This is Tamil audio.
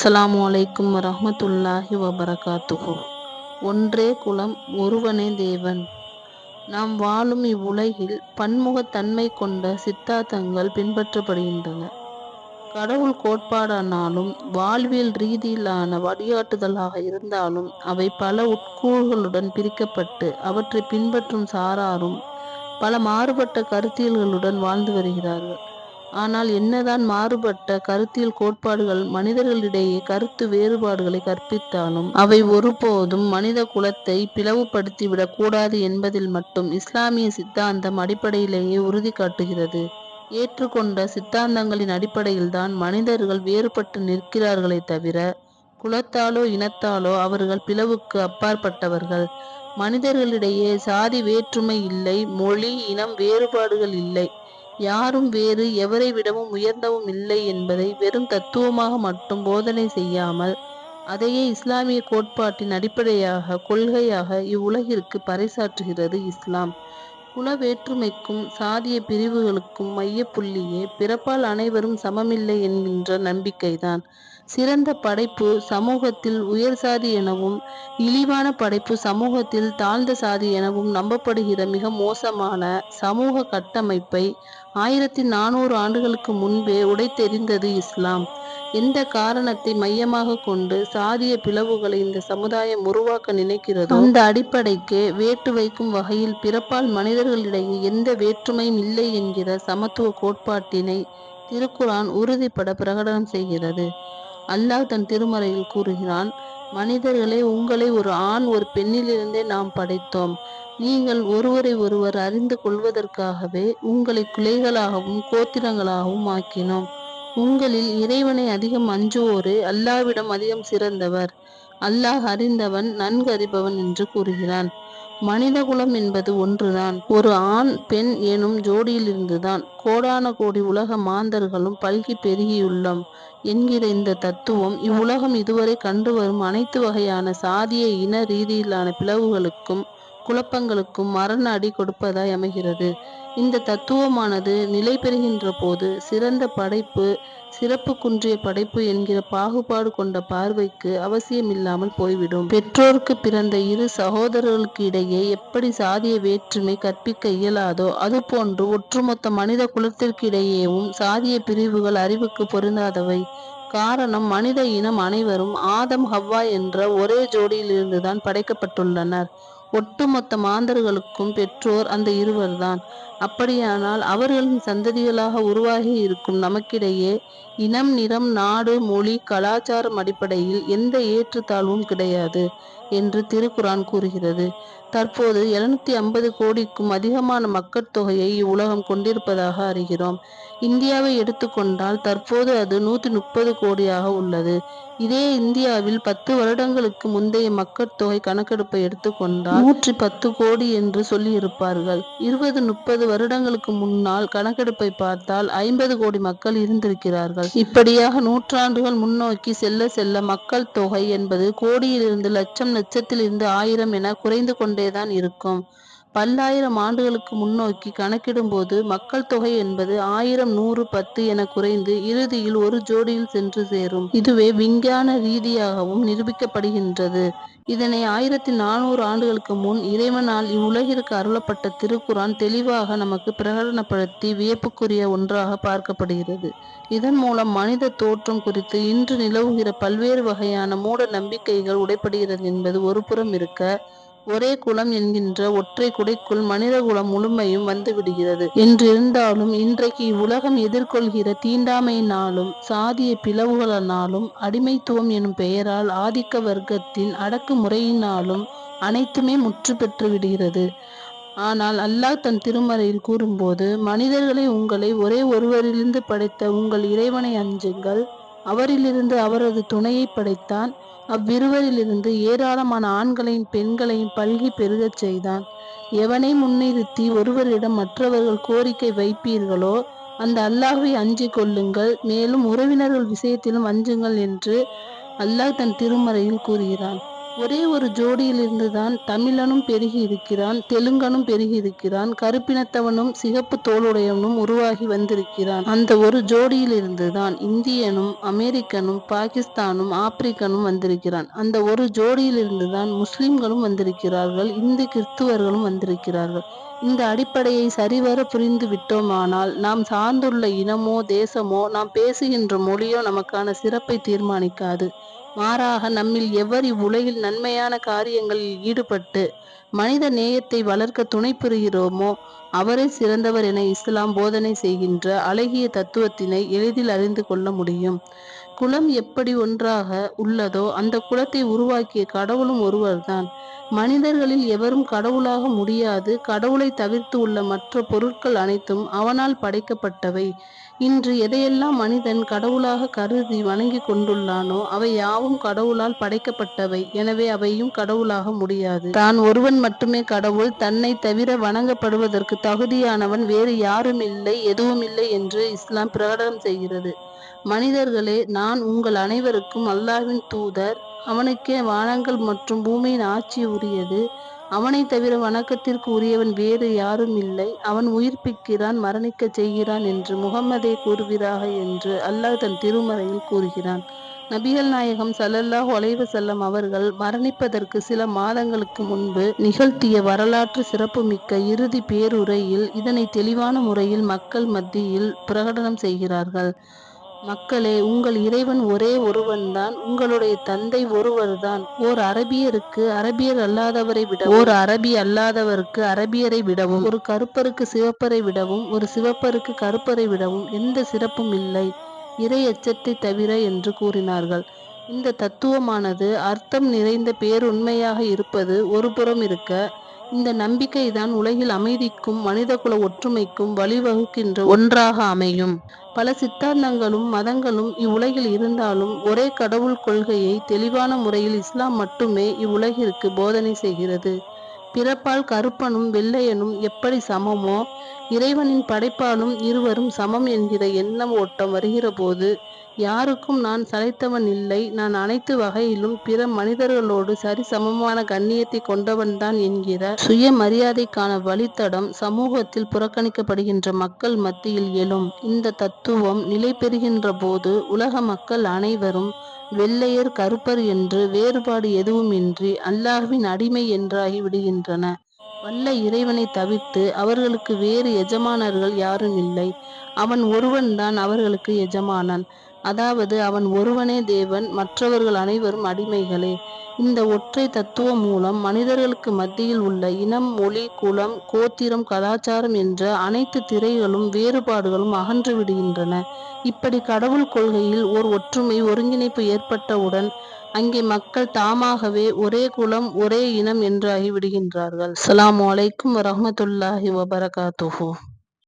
அஸ்லாம் அலைக்கும் வரஹ்மத்துல்லாஹி வபரகாத்துஹு. ஒன்றே குலம் ஒருவனே தேவன். நாம் வாழும் இவ்வுலகில் பன்முகத்தன்மை கொண்ட சித்தாந்தங்கள் பின்பற்றப்படுகின்றன. கடவுள் கோட்பாடானாலும் வாழ்வியல் ரீதியிலான வழிகாட்டுதலாக இருந்தாலும் அவை பல உட்கூறுகளுடன் பிரிக்கப்பட்டு அவற்றை பின்பற்றும் சாராரும் பல மாறுபட்ட கருத்தியல்களுடன் வாழ்ந்து வருகிறார்கள். ஆனால் என்னதான் மாறுபட்ட கருத்தியல் கோட்பாடுகள் மனிதர்களிடையே கருத்து வேறுபாடுகளை கற்பித்தாலும் அவை ஒருபோதும் மனித குலத்தை பிளவுபடுத்திவிடக் கூடாது என்பதில் மட்டும் இஸ்லாமிய சித்தாந்தம் அடிப்படையிலேயே உறுதி காட்டுகிறது. ஏற்றுக்கொண்ட சித்தாந்தங்களின் அடிப்படையில்தான் மனிதர்கள் வேறுபட்டு நிற்கிறார்களே தவிர குலத்தாலோ இனத்தாலோ அவர்கள் பிளவுக்கு அப்பாற்பட்டவர்கள். மனிதர்களிடையே சாதி வேற்றுமை இல்லை மொழி இனம் வேறுபாடுகள் இல்லை. யாரும் வேறு எவரை விடவும் உயர்ந்தவும் இல்லை என்பதை வெறும் தத்துவமாக மட்டும் போதனை செய்யாமல் அதையே இஸ்லாமிய கோட்பாட்டின் அடிப்படையாக கொள்கையாக இவ்வுலகிற்கு பறைசாற்றுகிறது இஸ்லாம். குல வேற்றுமைக்கும் சாதிய பிரிவுகளுக்கும் மையப்புள்ளியே பிறப்பால் அனைவரும் சமமில்லை என்கின்ற நம்பிக்கைதான். சிறந்த படைப்பு சமூகத்தில் உயர் சாதி எனவும் இழிவான படைப்பு சமூகத்தில் தாழ்ந்த சாதி எனவும் நம்பப்படுகிற மிக மோசமான சமூக கட்டமைப்பை ஆயிரத்தி நானூறு ஆண்டுகளுக்கு முன்பே உடைத்தெறிந்தது இஸ்லாம். எந்த காரணத்தை மையமாக கொண்டு சாதிய பிளவுகளை இந்த சமுதாயம் உருவாக்க நினைக்கிறதோ அந்த அடிப்படைக்கு வேட்டு வைக்கும் வகையில் பிறப்பால் மனிதர்களிடையே எந்த வேற்றுமையும் இல்லை என்கிற சமத்துவ கோட்பாட்டினை திருக்குரான் உறுதிப்பட பிரகடனம் செய்கிறது. அல்லாஹ் தன் திருமறையில் கூறுகிறான் மனிதர்களே உங்களை ஒரு ஆண் ஒரு பெண்ணிலிருந்தே நாம் படைத்தோம். நீங்கள் ஒருவரை ஒருவர் அறிந்து கொள்வதற்காகவே உங்களை கிளைகளாகவும் கோத்திரங்களாகவும் ஆக்கினோம். உங்களில் இறைவனை அதிகம் அஞ்சுவோரே அல்லாவிடம் அதிகம் சிறந்தவர். அல்லாஹ் அறிந்தவன் நன்கு அறிபவன் என்று கூறுகிறான். மனிதகுலம் என்பது ஒன்றுதான். ஒரு ஆண் பெண் எனும் ஜோடியிலிருந்துதான் கோடான கோடி உலக மாந்தர்களும் பல்கி பெருகியுள்ளோம் என்கிற இந்த தத்துவம் இவ்வுலகம் இதுவரை கண்டு வரும் அனைத்து வகையான சாதிய இன ரீதியிலான பிளவுகளுக்கும் குழப்பங்களுக்கும் மரண அடி கொடுப்பதாய் அமைகிறது. இந்த தத்துவமானது நிலை பெறுகின்ற போது சிறந்த படைப்பு சிறப்பு குன்றிய படைப்பு என்கிற பாகுபாடு கொண்ட பார்வைக்கு அவசியமில்லாமல் போய்விடும். பெற்றோருக்கு பிறந்த இரு சகோதரர்களுக்கு இடையே எப்படி சாதிய வேற்றுமை கற்பிக்க இயலாதோ அதுபோன்று ஒட்டுமொத்த மனித குலத்திற்கு இடையேவும் சாதிய பிரிவுகள் அறிவுக்கு பொருந்தாதவை. காரணம் மனித இனம் அனைவரும் ஆதம் ஹவ்வா என்ற ஒரே ஜோடியிலிருந்துதான் படைக்கப்பட்டுள்ளனர். ஒட்டுமொத்த மாந்தர்களுக்கும் பெற்றோர் அந்த இருவர்தான். அப்படியானால் அவர்களின் சந்ததிகளாக உருவாகி இருக்கும் நமக்கிடையே இனம் நிறம் நாடு மொழி கலாச்சாரம் அடிப்படையில் எந்த ஏற்றுத்தாழ்வும் கிடையாது என்று திருக்குரான் கூறுகிறது. தற்போது எழுநூத்தி ஐம்பது கோடிக்கும் அதிகமான மக்கள் தொகையை இவ்வுலகம் கொண்டிருப்பதாக அறிகிறோம். இந்தியாவை எடுத்துக்கொண்டால் தற்போது அது நூத்தி முப்பது கோடியாக உள்ளது. இதே இந்தியாவில் பத்து வருடங்களுக்கு முந்தைய மக்கள் தொகை கணக்கெடுப்பை எடுத்துக்கொண்டால் நூற்றி பத்து கோடி என்று சொல்லியிருப்பார்கள். இருபது முப்பது வருடங்களுக்கு முன்னால் கணக்கெடுப்பை பார்த்தால் ஐம்பது கோடி மக்கள் இருந்திருக்கிறார்கள். இப்படியாக நூற்றாண்டுகள் முன்னோக்கி செல்ல செல்ல மக்கள் தொகை என்பது கோடியிலிருந்து லட்சம் லட்சத்திலிருந்து ஆயிரம் என குறைந்து கொண்டேதான் இருக்கும். பல்லாயிரம் ஆண்டுகளுக்கு முன்னோக்கி கணக்கிடும்போது மக்கள் தொகை என்பது ஆயிரம் நூறு பத்து என குறைந்து இறுதியில் ஒரு ஜோடியில் சென்று சேரும். இதுவே விஞ்ஞான ரீதியாகவும் நிரூபிக்கப்படுகின்றது. இதனை ஆயிரத்தி நானூறு ஆண்டுகளுக்கு முன் இறைவனால் இவ்வுலகிற்கு அருளப்பட்ட திருக்குரான் தெளிவாக நமக்கு பிரகடனப்படுத்தி வியப்புக்குரிய ஒன்றாக பார்க்கப்படுகிறது. இதன் மூலம் மனித தோற்றம் குறித்து இன்று நிலவுகிற பல்வேறு வகையான மூட நம்பிக்கைகள் உடைப்படுகிறது என்பது ஒரு புறம் இருக்க ஒரே குலம் என்கின்ற ஒற்றை குடைக்குள் மனித குலம் முழுமையும் வந்துவிடுகிறது என்றிருந்தாலும் இன்றைக்கு இவ்வுலகம் எதிர்கொள்கிற தீண்டாமையினாலும் சாதிய பிளவுகளினாலும் அடிமைத்துவம் எனும் பெயரால் ஆதிக்க வர்க்கத்தின் அடக்குமுறையினாலும் அனைத்துமே முற்று பெற்று விடுகிறது. ஆனால் அல்லாஹ் தன் திருமறையில் கூறும்போது மனிதர்களை உங்களை ஒரே ஒருவரிலிருந்து படைத்த உங்கள் இறைவனை அஞ்சுங்கள். அவரிலிருந்து அவரது துணையை படைத்தான். அவ்விருவரிலிருந்து ஏராளமான ஆண்களையும் பெண்களையும் பல்கி பெருகச் செய்தான். எவனை முன்னிறுத்தி ஒருவரிடம் மற்றவர்கள் கோரிக்கை வைப்பீர்களோ அந்த அல்லாஹை அஞ்சி கொள்ளுங்கள். மேலும் உறவினர்கள் விஷயத்திலும் அஞ்சுங்கள் என்று அல்லாஹ் தன் திருமறையில் கூறுகிறான். ஒரே ஒரு ஜோடியிலிருந்துதான் தமிழனும் பெருகி இருக்கிறான் தெலுங்கனும் பெருகி இருக்கிறான் கருப்பினத்தவனும் சிகப்பு தோலுடையவனும் உருவாகி வந்திருக்கிறான். அந்த ஒரு ஜோடியிலிருந்துதான் இந்தியனும் அமெரிக்கனும் பாகிஸ்தானும் ஆப்பிரிக்கனும் வந்திருக்கிறான். அந்த ஒரு ஜோடியிலிருந்துதான் முஸ்லிம்களும் வந்திருக்கிறார்கள் இந்து கிறிஸ்துவர்களும் வந்திருக்கிறார்கள். இந்த அடிப்படையை சரிவர புரிந்து விட்டோமானால் நாம் சார்ந்துள்ள இனமோ தேசமோ நாம் பேசுகின்ற மொழியோ நமக்கான சிறப்பை தீர்மானிக்காது. மாறாக நம்மில் எவர் இவ்வுலகில் நன்மையான காரியங்களில் ஈடுபட்டு மனித நேயத்தை வளர்க்க துணை புரிகிறோமோ அவரே சிறந்தவர் என இஸ்லாம் போதனை செய்கின்ற அழகிய தத்துவத்தினை எளிதில் அறிந்து கொள்ள முடியும். குலம் எப்படி ஒன்றாக உள்ளதோ அந்த குலத்தை உருவாக்கிய கடவுளும் ஒருவர்தான். மனிதர்களில் எவரும் கடவுளாக முடியாது. கடவுளை தவிர்த்து உள்ள மற்ற பொருட்கள் அனைத்தும் அவனால் படைக்கப்பட்டவை. இன்று எதையெல்லாம் மனிதன் கடவுளாக கருதி வணங்கி கொண்டுள்ளானோ அவை யாவும் கடவுளால் படைக்கப்பட்டவை. எனவே அவையும் கடவுளாக முடியாது. தான் ஒருவன் மட்டுமே கடவுள். தன்னை தவிர வணங்கப்படுவதற்கு தகுதியானவன் வேறு யாரும் இல்லை எதுவும் இல்லை என்று இஸ்லாம் பிரகடனம் செய்கிறது. மனிதர்களே நான் உங்கள் அனைவருக்கும் அல்லாஹ்வின் தூதர். அவனுக்கே வானங்கள் மற்றும் பூமியின் ஆட்சி உரியது. அவனை தவிர வணக்கத்திற்கு உரியவன் வேறு யாரும் இல்லை. அவன் உயிர்ப்பிக்கிறான் மரணிக்க செய்கிறான் என்று முகம்மதே கூறுகிறாக என்று அல்லாஹ் தன் திருமறையில் கூறுகிறான். நபிகள் நாயகம் சல்லல்லாஹ் ஒலைவு செல்லம் அவர்கள் மரணிப்பதற்கு சில மாதங்களுக்கு முன்பு நிகழ்த்திய வரலாற்று சிறப்புமிக்க இறுதி பேருரையில் இதனை தெளிவான முறையில் மக்கள் மத்தியில் பிரகடனம் செய்கிறார்கள். மக்களே உங்கள் இறைவன் ஒரே ஒருவன்தான் உங்களுடைய தந்தை ஒருவர்தான். ஓர் அரபியருக்கு அரபியர் அல்லாதவரை விட ஓர் அரபி அல்லாதவருக்கு அரபியரை விடவும் ஒரு கருப்பருக்கு சிவப்பரை விடவும் ஒரு சிவப்பருக்கு கருப்பரை விடவும் எந்த சிறப்பும் இல்லை. இறை எச்சத்தை தவிர என்று கூறினார்கள். இந்த தத்துவமானது அர்த்தம் நிறைந்த பேருண்மையாக இருப்பது ஒருபுறம் இருக்க இந்த நம்பிக்கை தான் உலகில் அமைதிக்கும் மனிதகுல ஒற்றுமைக்கும் வழிவகுக்கின்ற ஒன்றாக அமையும். பல சித்தாந்தங்களும் மதங்களும் இவ்வுலகில் இருந்தாலும் ஒரே கடவுள் கொள்கையை தெளிவான முறையில் இஸ்லாம் மட்டுமே இவ்வுலகிற்கு போதனை செய்கிறது. பிறப்பால் கருப்பனும் வெள்ளையனும் எப்படி சமமோ இறைவனின் படைப்பாலும் இருவரும் சமம் என்கிற எண்ணம் ஓட்டம் வருகிற போது யாருக்கும் நான் சளைத்தவன் இல்லை. நான் அனைத்து வகையிலும் பிற மனிதர்களோடு சரி சமமான கண்ணியத்தை கொண்டவன்தான் என்கிற சுய மரியாதைக்கான வழித்தடம் சமூகத்தில் புறக்கணிக்கப்படுகின்ற மக்கள் மத்தியில் எழும். இந்த தத்துவம் நிலை பெறுகின்ற போது உலக மக்கள் அனைவரும் வெள்ளையர் கருப்பர் என்று வேறுபாடு எதுவுமின்றி அல்லாஹ்வின் அடிமை என்றாகி விடுகின்றன. வல்ல இறைவனை தவிர்த்து அவர்களுக்கு வேறு எஜமானர்கள் யாரும் இல்லை அவன் ஒருவன்தான் அவர்களுக்கு எஜமானன். அதாவது அவன் ஒருவனே தேவன் மற்றவர்கள் அனைவரும் அடிமைகளே. இந்த ஒற்றை தத்துவம் மூலம் மனிதர்களுக்கு மத்தியில் உள்ள இனம் மொழி குலம் கோத்திரம் கலாச்சாரம் என்ற அனைத்து திரைகளும் வேறுபாடுகளும் அகன்று விடுகின்றன. இப்படி கடவுள் கொள்கையில் ஓர் ஒற்றுமை ஒருங்கிணைப்பு ஏற்பட்டவுடன் அங்கே மக்கள் தாமாகவே ஒரே குலம் ஒரே இனம் என்றாகி விடுகின்றார்கள் அஸ்ஸலாமு அலைக்கும் வரமத்துல்லாஹி வபரகாத்துஹூ.